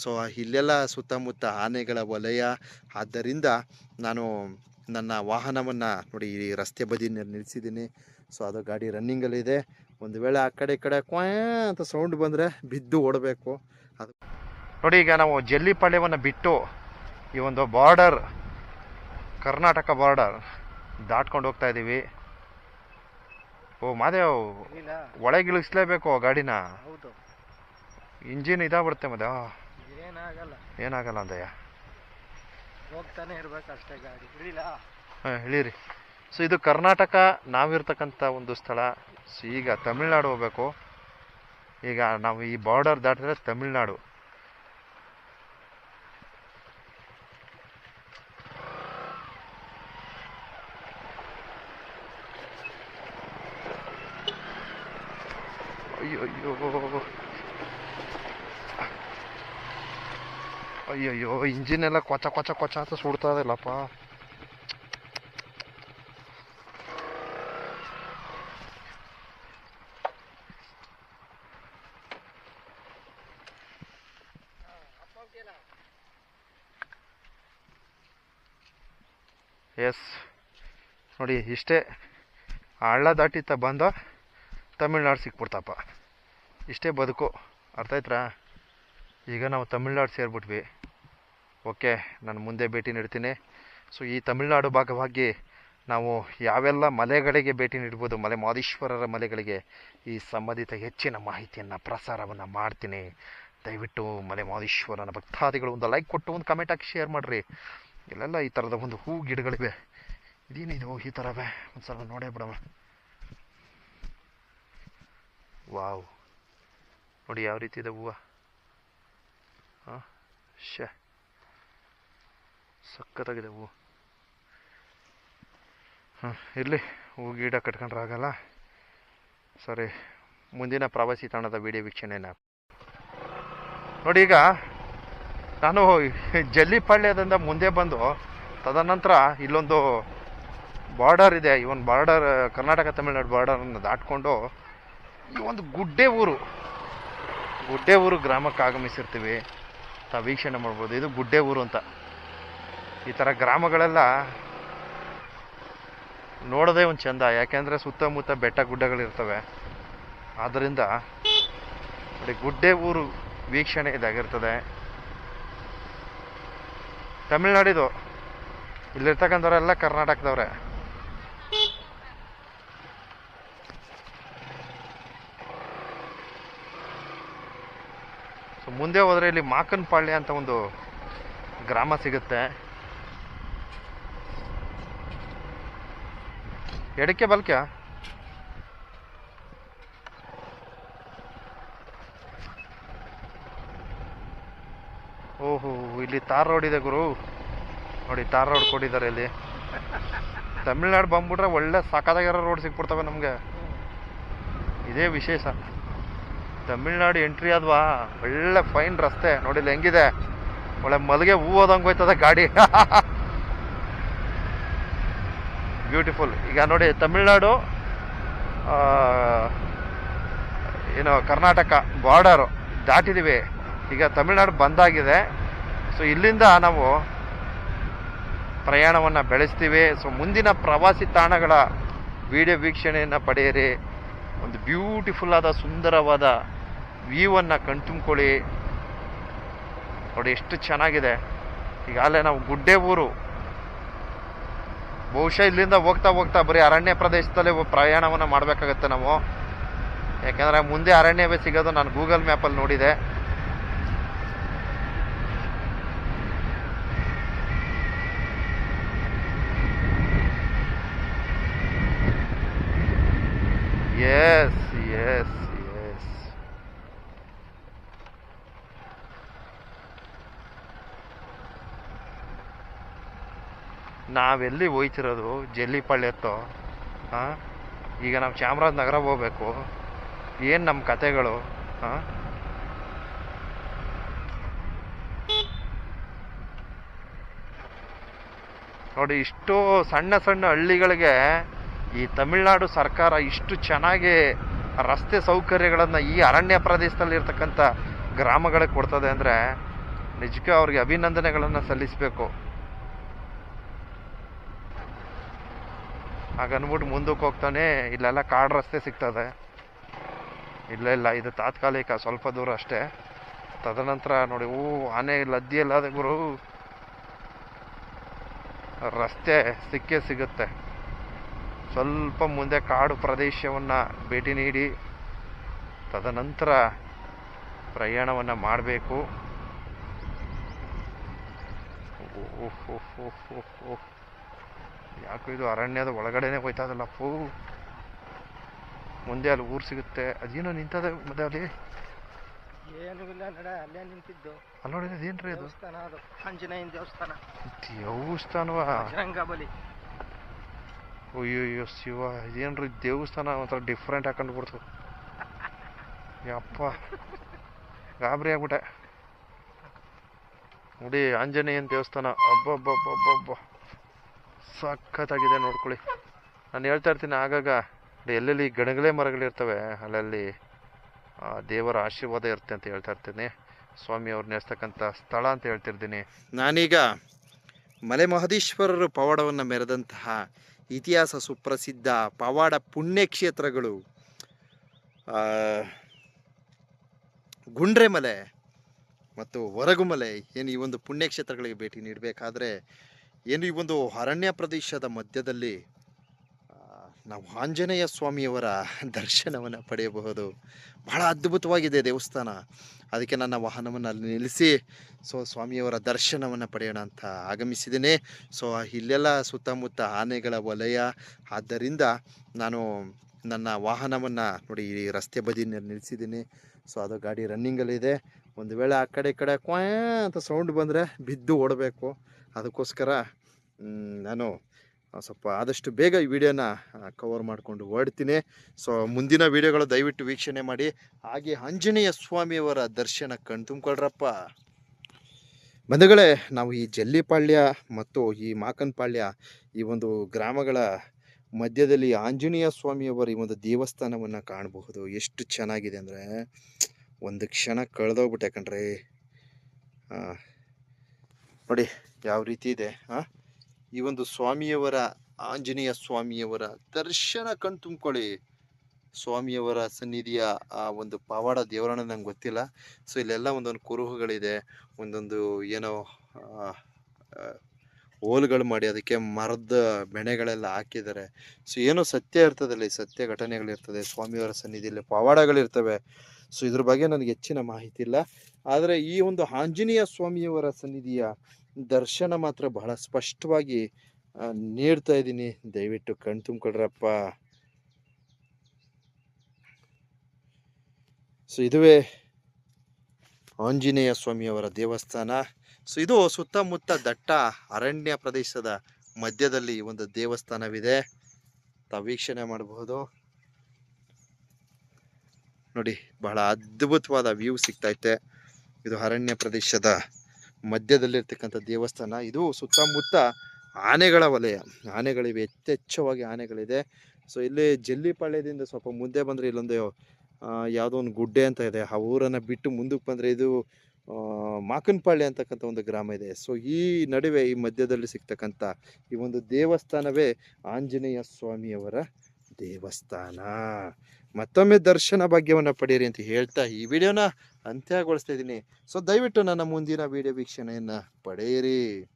So ಇಲ್ಲೆಲ್ಲ ಸುತ್ತಮುತ್ತ ಆನೆಗಳ ವಲಯ. ಆದ್ದರಿಂದ ನಾನು ನನ್ನ ವಾಹನವನ್ನು ನೋಡಿ ಈ ರಸ್ತೆ ಬದಿ ನಿಲ್ಲಿಸಿದ್ದೀನಿ ಸೊ ಅದು ಗಾಡಿ ರನ್ನಿಂಗಲ್ಲಿದೆ. ಒಂದು ವೇಳೆ ಆ ಕಡೆ ಈ ಕಡೆ ಕ್ವಾಯ ಅಂತ ಸೌಂಡ್ ಬಂದರೆ ಬಿದ್ದು ಓಡಬೇಕು. ಅದು ನೋಡಿ ಈಗ ನಾವು ಜಲ್ಲಿಪಾಳ್ಯವನ್ನು ಬಿಟ್ಟು ಈ ಒಂದು ಬಾರ್ಡರ್ ಕರ್ನಾಟಕ ಬಾರ್ಡರ್ ದಾಟ್ಕೊಂಡು ಹೋಗ್ತಾ ಇದ್ದೀವಿ ಓ ಮಾದೇವ್ ಒಳಗಿಳಿಸ್ಲೇಬೇಕು ಗಾಡಿನ. ಇಂಜಿನ್ ಇದಾಗ್ಬಿಡುತ್ತೆ ಮಾದೇವ್. ಏನಾಗಲ್ಲ. ಏನಾಗಲ್ಲ ಅಂದಯ್ಯ. ಹೋಗ್ತಾನೆ ಇರ್ಬೇಕು ಅಷ್ಟೇ ಗಾಡಿ. ಇಳಿಲ್ಲ ಹಾಂ ಇಳೀರಿ. ಸೊ ಇದು ಕರ್ನಾಟಕ ನಾವಿರ್ತಕ್ಕಂಥ ಒಂದು ಸ್ಥಳ. ಸೊ ಈಗ ತಮಿಳ್ನಾಡು ಹೋಗ್ಬೇಕು. ಈಗ ನಾವು ಈ ಬಾರ್ಡರ್ ದಾಟಿದ್ರೆ ತಮಿಳ್ನಾಡು. ಅಯ್ಯೋ ಅಯ್ಯೋ. ಅಯ್ಯಯ್ಯೋ ಇಂಜಿನ್ ಎಲ್ಲ ಕೊಚ ಕೊಚ ಕೊಚ ಅಂತ ಸುಡ್ತಾ ಇದೆಲ್ಲಪ್ಪ ಎಸ್ ನೋಡಿ, ಇಷ್ಟೇ ಹಳ್ಳ ದಾಟಿತ್ತ ಬಂದ ತಮಿಳ್ನಾಡು ಸಿಕ್ಬಿಡ್ತಪ್ಪ. ಇಷ್ಟೇ ಬದುಕು. ಅರ್ಥ ಈಗ ನಾವು ತಮಿಳ್ನಾಡು ಸೇರಿಬಿಟ್ವಿ. ಓಕೆ, ನಾನು ಮುಂದೆ ಭೇಟಿ ನೀಡ್ತೀನಿ. ಸೊ ಈ ತಮಿಳ್ನಾಡು ಭಾಗವಾಗಿ ನಾವು ಯಾವೆಲ್ಲ ಮಲೆಗಳಿಗೆ ಭೇಟಿ ನೀಡ್ಬೋದು, ಮಲೆ ಮಾದೇಶ್ವರರ ಮಲೆಗಳಿಗೆ ಈ ಸಂಬಂಧಿತ ಹೆಚ್ಚಿನ ಮಾಹಿತಿಯನ್ನು, ಪ್ರಸಾರವನ್ನು ಮಾಡ್ತೀನಿ. ದಯವಿಟ್ಟು ಮಲೆ ಮಾದೇಶ್ವರನ ಭಕ್ತಾದಿಗಳು ಒಂದು ಲೈಕ್ ಕೊಟ್ಟು, ಒಂದು ಕಮೆಂಟ್ ಹಾಕಿ ಶೇರ್ ಮಾಡಿರಿ. ಇಲ್ಲೆಲ್ಲ ಈ ಥರದ ಒಂದು ಹೂ ಗಿಡಗಳಿವೆ. ಇದೇನಿದು ಈ ಥರವೇ ಒಂದು ಸಲ ನೋಡೇ ಬಿಡವ ವಾವ್. ನೋಡಿ ಯಾವ ರೀತಿ ಇದೆ ಹೂವು. ಶೇ ಸಖತ್ತಾಗಿದೆ ಹೂವು. ಹಾಂ ಇರಲಿ ಹೂ ಗಿಡ ಕಟ್ಕೊಂಡ್ರೆ ಆಗಲ್ಲ. ಸರಿ, ಮುಂದಿನ ಪ್ರವಾಸಿ ತಾಣದ ವಿಡಿಯೋ ವೀಕ್ಷಣೆನ. ನೋಡಿ ಈಗ, ನಾನು ಜಲ್ಲಿಪಾಳ್ಯದಿಂದ ಮುಂದೆ ಬಂದು, ತದನಂತರ ಇಲ್ಲೊಂದು ಬಾರ್ಡರ್ ಇದೆ, ಈ ಒಂದು ಬಾರ್ಡರ್ ಕರ್ನಾಟಕ ತಮಿಳುನಾಡು ಬಾರ್ಡರನ್ನು ದಾಟ್ಕೊಂಡು, ಈ ಒಂದು ಗುಡ್ಡೆ ಊರು ಗುಡ್ಡೆ ಊರು ಗ್ರಾಮಕ್ಕೆ ಆಗಮಿಸಿರ್ತೀವಿ. ತಾವು ವೀಕ್ಷಣೆ ಮಾಡ್ಬೋದು. ಇದು ಗುಡ್ಡೆ ಊರು ಅಂತ. ಈ ಥರ ಗ್ರಾಮಗಳೆಲ್ಲ ನೋಡೋದೇ ಒಂದು ಚಂದ. ಯಾಕೆಂದರೆ ಸುತ್ತಮುತ್ತ ಬೆಟ್ಟ ಗುಡ್ಡಗಳಿರ್ತವೆ. ಆದ್ದರಿಂದ ನೋಡಿ ಗುಡ್ಡೆ ಊರು ವೀಕ್ಷಣೆ ಇದಾಗಿರ್ತದೆ. ತಮಿಳ್ನಾಡಿದು ಇಲ್ಲಿರ್ತಕ್ಕಂಥವ್ರೆಲ್ಲ ಕರ್ನಾಟಕದವ್ರೆ. ಮುಂದೆ ಹೋದರೆ ಇಲ್ಲಿ ಮಾಕನಪಾಳ್ಯ ಅಂತ ಒಂದು ಗ್ರಾಮ ಸಿಗುತ್ತೆ. ಎಡಕ್ಕೆ ಬಲ್ಕ್ಯಾ? ಓಹೋ, ಇಲ್ಲಿ ತಾರ್ ರೋಡ್ ಇದೆ ಗುರು. ನೋಡಿ, ತಾರ್ ರೋಡ್ ಕೊಟ್ಟಿದ್ದಾರೆ ಇಲ್ಲಿ. ತಮಿಳ್ನಾಡು ಬಂದ್ಬಿಟ್ರೆ ಒಳ್ಳೆ ಸಾಕಾಗಿರೋ ರೋಡ್ ಸಿಕ್ಬಿಡ್ತವೆ ನಮಗೆ. ಇದೇ ವಿಶೇಷ. ತಮಿಳ್ನಾಡು ಎಂಟ್ರಿ ಆದ್ವಾ? ಒಳ್ಳೆ ಫೈನ್ ರಸ್ತೆ. ನೋಡಿಲ್ಲ, ಹೆಂಗಿದೆ? ಒಳ್ಳೆ ಮಲಗೆ ಹೂ ಹೋದಂಗೆ ಹೋಯ್ತದೆ ಗಾಡಿ. ಬ್ಯೂಟಿಫುಲ್ ಈಗ ನೋಡಿ, ತಮಿಳ್ನಾಡು ಏನು ಕರ್ನಾಟಕ ಬಾರ್ಡರು ದಾಟಿದ್ದೀವಿ ಈಗ ತಮಿಳ್ನಾಡು ಬಂದಾಗಿದೆ. ಸೊ ಇಲ್ಲಿಂದ ನಾವು ಪ್ರಯಾಣವನ್ನು ಬೆಳೆಸ್ತೀವಿ. ಸೊ ಮುಂದಿನ ಪ್ರವಾಸಿ ತಾಣಗಳ ವಿಡಿಯೋ ವೀಕ್ಷಣೆಯನ್ನು ಪಡೆಯಿರಿ. ಒಂದು ಬ್ಯೂಟಿಫುಲ್ ಆದ ಸುಂದರವಾದ ವ್ಯೂವನ್ನು ಕಣ್ತುಂಬ್ಕೊಳ್ಳಿ. ನೋಡಿ, ಎಷ್ಟು ಚೆನ್ನಾಗಿದೆ. ಈಗಾಗಲೇ ನಾವು ಗುಡ್ಡೆ ಊರು ಬಹುಶಃ ಇಲ್ಲಿಂದ ಹೋಗ್ತಾ ಹೋಗ್ತಾ ಬರೀ ಅರಣ್ಯ ಪ್ರದೇಶದಲ್ಲಿ ಪ್ರಯಾಣವನ್ನು ಮಾಡಬೇಕಾಗತ್ತೆ ನಾವು. ಯಾಕೆಂದರೆ ಮುಂದೆ ಅರಣ್ಯವೇ ಸಿಗೋದು ನಾನು ಗೂಗಲ್ ಮ್ಯಾಪಲ್ಲಿ ನೋಡಿದೆ. ಎಸ್ ಎಸ್ ಎಸ್ ನಾವೆಲ್ಲಿ ಹೋಯ್ತಿರೋದು? ಜಲ್ಲಿಪಾಳ್ಯತ್ತೋ ಹಾಂ ಈಗ ನಾವು ಚಾಮರಾಜನಗರ ಹೋಗ್ಬೇಕು. ಏನು ನಮ್ಮ ಕತೆಗಳು? ಹಾಂ ನೋಡಿ, ಇಷ್ಟು ಸಣ್ಣ ಸಣ್ಣ ಹಳ್ಳಿಗಳಿಗೆ ಈ ತಮಿಳುನಾಡು ಸರ್ಕಾರ ಇಷ್ಟು ಚೆನ್ನಾಗಿ ರಸ್ತೆ ಸೌಕರ್ಯಗಳನ್ನು ಈ ಅರಣ್ಯ ಪ್ರದೇಶದಲ್ಲಿ ಇರ್ತಕ್ಕಂಥ ಗ್ರಾಮಗಳಿಗೆ ಕೊಡ್ತದೆ ಅಂದರೆ ನಿಜಕ್ಕೆ ಅವ್ರಿಗೆ ಅಭಿನಂದನೆಗಳನ್ನು ಸಲ್ಲಿಸಬೇಕು. ಹಾಗನ್ಬಿಟ್ಟು ಮುಂದಕ್ಕೆ ಹೋಗ್ತಾನೆ, ಇಲ್ಲೆಲ್ಲ ಕಾಡು ರಸ್ತೆ ಸಿಗ್ತದೆ. ಇಲ್ಲ ಇಲ್ಲ, ಇದು ತಾತ್ಕಾಲಿಕ, ಸ್ವಲ್ಪ ದೂರ ಅಷ್ಟೇ. ತದನಂತರ ನೋಡಿ ಹೂ ಆನೆ, ಲದ್ದಿ ಎಲ್ಲ ಗುರು, ರಸ್ತೆ ಸಿಕ್ಕೇ ಸಿಗುತ್ತೆ. ಸ್ವಲ್ಪ ಮುಂದೆ ಕಾಡು ಪ್ರದೇಶವನ್ನು ಭೇಟಿ ನೀಡಿ ತದನಂತರ ಪ್ರಯಾಣವನ್ನು ಮಾಡಬೇಕು. ಯಾಕೋ ಇದು ಅರಣ್ಯದ ಒಳಗಡೆನೆ ಹೋಯ್ತದಲ್ಲ ಫೂ. ಮುಂದೆ ಅಲ್ಲಿ ಊರು ಸಿಗುತ್ತೆ. ಅದೇನೋ ನಿಂತದೆ ಮತ್ತೆ ಅಲ್ಲಿ? ಏನೂ ಇಲ್ಲ ನಡ ಅಲ್ಲೇ ನಿಂತಿದ್ದು. ಅಲ್ಲಿ ನೋಡಿದ್ರೆ ಅದು? ದೇವಸ್ಥಾನ ಅದು ಆಂಜನೇಯನ ದೇವಸ್ಥಾನ. ದೇವಸ್ಥಾನವಾ? ಬಲಿ. ಅಯ್ಯೋ ಶಿವ, ಏನ್ರಿ ದೇವಸ್ಥಾನ ಒಂಥರ ಡಿಫ್ರೆಂಟ್ ಹಾಕೊಂಡು ಬಿಡ್ತು ಯಪ್ಪ, ಗಾಬರಿ ಆಗ್ಬಿಟ್ಟೆ. ನೋಡಿ, ಆಂಜನೇಯನ ದೇವಸ್ಥಾನ. ಅಬ್ಬಬ್ಬಬ್ಬಬ್ಬ ಸಖತ್ತಾಗಿದೆ ನೋಡ್ಕೊಳ್ಳಿ. ನಾನು ಹೇಳ್ತಾ ಇರ್ತೀನಿ ಆಗಾಗ. ಎಲ್ಲೆಲ್ಲಿ ಗಣಗಲೆ ಮರಗಳಿರ್ತವೆ, ಅಲ್ಲಲ್ಲಿ ದೇವರ ಆಶೀರ್ವಾದ ಇರುತ್ತೆ ಅಂತ ಹೇಳ್ತಾ ಇರ್ತೀನಿ. ಸ್ವಾಮಿ ಅವ್ರು ನೆಲೆಸ್ತಕ್ಕಂಥ ಸ್ಥಳ ಅಂತ ಹೇಳ್ತಿರ್ತೀನಿ. ನಾನೀಗ ಮಲೆ ಮಹದೇಶ್ವರರು ಪವಾಡವನ್ನು ಮೆರೆದಂತಹ ಇತಿಹಾಸ ಸುಪ್ರಸಿದ್ಧ ಪವಾಡ ಪುಣ್ಯಕ್ಷೇತ್ರಗಳು ಗುಂಡ್ರೆಮಲೆ ಮತ್ತು ಹೊರಗುಮಲೆ ಏನು ಈ ಒಂದು ಪುಣ್ಯಕ್ಷೇತ್ರಗಳಿಗೆ ಭೇಟಿ ನೀಡಬೇಕಾದ್ರೆ ಏನು ಈ ಒಂದು ಅರಣ್ಯ ಪ್ರದೇಶದ ಮಧ್ಯದಲ್ಲಿ ನಾವು ಆಂಜನೇಯ ಸ್ವಾಮಿಯವರ ದರ್ಶನವನ್ನು ಪಡೆಯಬಹುದು. ಬಹಳ ಅದ್ಭುತವಾಗಿದೆ ದೇವಸ್ಥಾನ. ಅದಕ್ಕೆ ನನ್ನ ವಾಹನವನ್ನು ಅಲ್ಲಿ ನಿಲ್ಲಿಸಿ, ಸೊ ಸ್ವಾಮಿಯವರ ದರ್ಶನವನ್ನು ಪಡೆಯೋಣ ಅಂತ ಆಗಮಿಸಿದ್ದೇನೆ. ಸೊ ಇಲ್ಲೆಲ್ಲ ಸುತ್ತಮುತ್ತ ಆನೆಗಳ ವಲಯ. ಆದ್ದರಿಂದ ನಾನು ನನ್ನ ವಾಹನವನ್ನು ನೋಡಿ ಈ ರಸ್ತೆ ಬದಿನಲ್ಲಿ ನಿಲ್ಲಿಸಿದ್ದೀನಿ. ಸೊ ಅದು ಗಾಡಿ ರನ್ನಿಂಗಲ್ಲಿದೆ ಒಂದು ವೇಳೆ ಆ ಕಡೆ ಕಡೆ ಕ್ವಾ ಅಂತ ಸೌಂಡ್ ಬಂದರೆ ಬಿದ್ದು ಓಡಬೇಕು. ಅದಕ್ಕೋಸ್ಕರ ನಾನು ಸ್ವಲ್ಪ ಆದಷ್ಟು ಬೇಗ ಈ ವಿಡಿಯೋನ ಕವರ್ ಮಾಡಿಕೊಂಡು ಹೊರಡ್ತೀನಿ ಸೊ ಮುಂದಿನ ವಿಡಿಯೋಗಳು ದಯವಿಟ್ಟು ವೀಕ್ಷಣೆ ಮಾಡಿ. ಹಾಗೆ ಆಂಜನೇಯ ಸ್ವಾಮಿಯವರ ದರ್ಶನ ಕಣ್ ತುಂಬಿಕೊಳ್ರಪ್ಪ. ಬಂಧುಗಳೇ, ನಾವು ಈ ಜಲ್ಲಿಪಾಳ್ಯ ಮತ್ತು ಈ ಮಾಕನ್ಪಾಳ್ಯ ಈ ಒಂದು ಗ್ರಾಮಗಳ ಮಧ್ಯದಲ್ಲಿ ಆಂಜನೇಯ ಸ್ವಾಮಿಯವರ ಈ ಒಂದು ದೇವಸ್ಥಾನವನ್ನು ಕಾಣಬಹುದು. ಎಷ್ಟು ಚೆನ್ನಾಗಿದೆ ಅಂದರೆ, ಒಂದು ಕ್ಷಣ ಕಳೆದೋಗ್ಬಿಟ್ಟೆ ಕಣ್ರಿ. ನೋಡಿ, ಯಾವ ರೀತಿ ಇದೆ, ಆ? ಈ ಒಂದು ಸ್ವಾಮಿಯವರ, ಆಂಜನೇಯ ಸ್ವಾಮಿಯವರ ದರ್ಶನ ಕಣ್ ತುಂಬ್ಕೊಳ್ಳಿ. ಸ್ವಾಮಿಯವರ ಸನ್ನಿಧಿಯ ಆ ಒಂದು ಪವಾಡ ದೇವರನ್ನ ನಂಗೆ ಗೊತ್ತಿಲ್ಲ. ಸೊ, ಇಲ್ಲೆಲ್ಲ ಒಂದೊಂದು ಕುರುಹುಗಳಿದೆ. ಒಂದೊಂದು ಏನೋ ಹೋಲ್ಗಳು ಮಾಡಿ ಅದಕ್ಕೆ ಮರದ ಬೆಣೆಗಳೆಲ್ಲ ಹಾಕಿದ್ದಾರೆ. ಸೊ, ಏನೋ ಸತ್ಯ ಇರ್ತದಲ್ಲಿ ಸತ್ಯ ಘಟನೆಗಳಿರ್ತದೆ, ಸ್ವಾಮಿಯವರ ಸನ್ನಿಧಿಯಲ್ಲಿ ಪವಾಡಗಳಿರ್ತವೆ. ಸೊ, ಇದ್ರ ಬಗ್ಗೆ ನನಗೆ ಹೆಚ್ಚಿನ ಮಾಹಿತಿ ಇಲ್ಲ. ಆದರೆ ಈ ಒಂದು ಆಂಜನೇಯ ಸ್ವಾಮಿಯವರ ಸನ್ನಿಧಿಯ ದರ್ಶನ ಮಾತ್ರ ಬಹಳ ಸ್ಪಷ್ಟವಾಗಿ ನೀಡ್ತಾ ಇದ್ದೀನಿ. ದಯವಿಟ್ಟು ಕಣ್ ತುಂಬ್ಕೊಳ್ರಪ್ಪ. ಸೊ, ಇದುವೇ ಆಂಜನೇಯ ಸ್ವಾಮಿಯವರ ದೇವಸ್ಥಾನ. ಸೊ, ಇದು ಸುತ್ತಮುತ್ತ ದಟ್ಟ ಅರಣ್ಯ ಪ್ರದೇಶದ ಮಧ್ಯದಲ್ಲಿ ಒಂದು ದೇವಸ್ಥಾನವಿದೆ. ತಾವು ವೀಕ್ಷಣೆ ಮಾಡಬಹುದು ನೋಡಿ, ಬಹಳ ಅದ್ಭುತವಾದ ವ್ಯೂ ಸಿಗ್ತೈತೆ ಇದು ಅರಣ್ಯ ಪ್ರದೇಶದ ಮಧ್ಯದಲ್ಲಿರ್ತಕ್ಕಂಥ ದೇವಸ್ಥಾನ. ಇದು ಸುತ್ತಮುತ್ತ ಆನೆಗಳ ವಲಯ. ಆನೆಗಳಿವೆ ಯಥೇಚ್ಛವಾಗಿ ಆನೆಗಳಿದೆ. ಸೊ ಇಲ್ಲಿ ಜಲ್ಲಿಪಾಳ್ಯದಿಂದ ಸ್ವಲ್ಪ ಮುಂದೆ ಬಂದರೆ ಇಲ್ಲೊಂದು ಯಾವುದೋ ಒಂದು ಗುಡ್ಡೆ ಅಂತ ಇದೆ. ಆ ಊರನ್ನು ಬಿಟ್ಟು ಮುಂದಕ್ಕೆ ಬಂದರೆ ಇದು ಮಾಕನಪಾಳ್ಯ ಅಂತಕ್ಕಂಥ ಒಂದು ಗ್ರಾಮ ಇದೆ. ಸೊ ಈ ನಡುವೆ ಈ ಮಧ್ಯದಲ್ಲಿ ಸಿಗ್ತಕ್ಕಂಥ ಈ ಒಂದು ದೇವಸ್ಥಾನವೇ ಆಂಜನೇಯ ಸ್ವಾಮಿಯವರ ದೇವಸ್ಥಾನ. ಮತ್ತೊಮ್ಮೆ ದರ್ಶನ ಭಾಗ್ಯವನ್ನು ಪಡೆಯಿರಿ ಅಂತ ಹೇಳ್ತಾ ಈ ವಿಡಿಯೋನ ಅಂತ್ಯಗೊಳಿಸ್ತಾ ಇದ್ದೀನಿ. ಸೊ ದಯವಿಟ್ಟು ನನ್ನ ಮುಂದಿನ ವಿಡಿಯೋ ವೀಕ್ಷಣೆಯನ್ನು ಪಡೆಯಿರಿ.